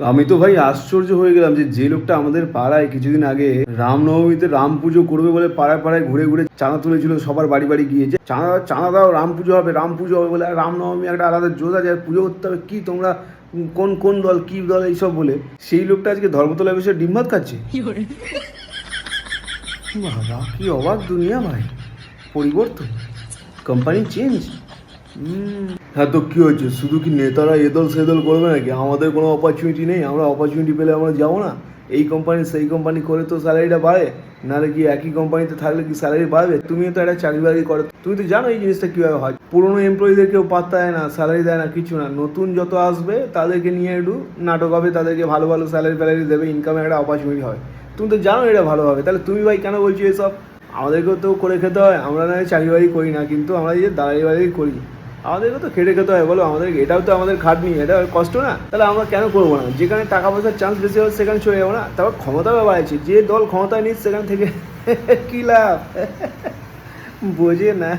আমি তো ভাই আশ্চর্য হয়ে গেলাম যে যে লোকটা আমাদের পাড়ায় কিছুদিন আগে রামনবমীতে রাম পুজো করবে বলে পাড়ায় পাড়ায় ঘুরে ঘুরে চাঁদা তুলেছিল সবার বাড়ি বাড়ি গিয়ে। যে চাঁদা চাঁদা দাও রাম পুজো হবে রাম পুজো হবে বলে রামনবমী একটা আলাদা জোর আছে পুজো করতে হবে কি তোমরা কোন কোন দল কি দল এইসব বলে। সেই লোকটা আজকে ধর্মতলা বসে ডিম ভাত খাচ্ছে বাবা কি অবাক দুনিয়া ভাই পরিবর্তন কোম্পানি চেঞ্জ হ্যাঁ তো কি হয়েছে? শুধু কি নেতারা এদল সেদল করবে নাকি? আমাদের কোনো অপরচুনিটি নেই। আমরা অপরচুনিটি পেলে আমরা যাব না। এই কোম্পানি সেই কোম্পানি করে তো স্যালারিটা বাড়ে। নাহলে কি একই কোম্পানিতে থাকলে কি স্যালারি বাড়বে? তুমিও তো একটা চাকরি বাকরি করো। তুমি তো জানো এই জিনিসটা কীভাবে হয়। পুরোনো এমপ্লয়ীদের কেউ পাত্তা দেয় না স্যালারি দেয় না, কিছু না। নতুন যত আসবে, তাদেরকে নিয়ে একটু নাটক হবে, তাদেরকে ভালো ভালো স্যালারি ফ্যালারি দেবে ইনকামের একটা অপরচুনিটি হয়। তুমি তো জানো এটা ভালো হবে তাহলে তুমি ভাই কেন বলছো এসব? আমাদেরকেও তো করে খেতে হয়। আমরা না চাকরি বাড়ি করি না, কিন্তু আমরা যে দাঁড়াই বাড়ি করি। আমাদেরকে তো খেটে খেতে হয়, বলো আমাদের এটাও তো আমাদের খাটনি, এটা কষ্ট না? তাহলে আমরা কেন করব না? যেখানে টাকা পয়সার চান্স বেশি হবে, সেখানে চলে যাব না? তারপর ক্ষমতাও বাড়াইছে। যে দল ক্ষমতায় নিচ্ছে সেখান থেকে কী লাভ? বোঝে না।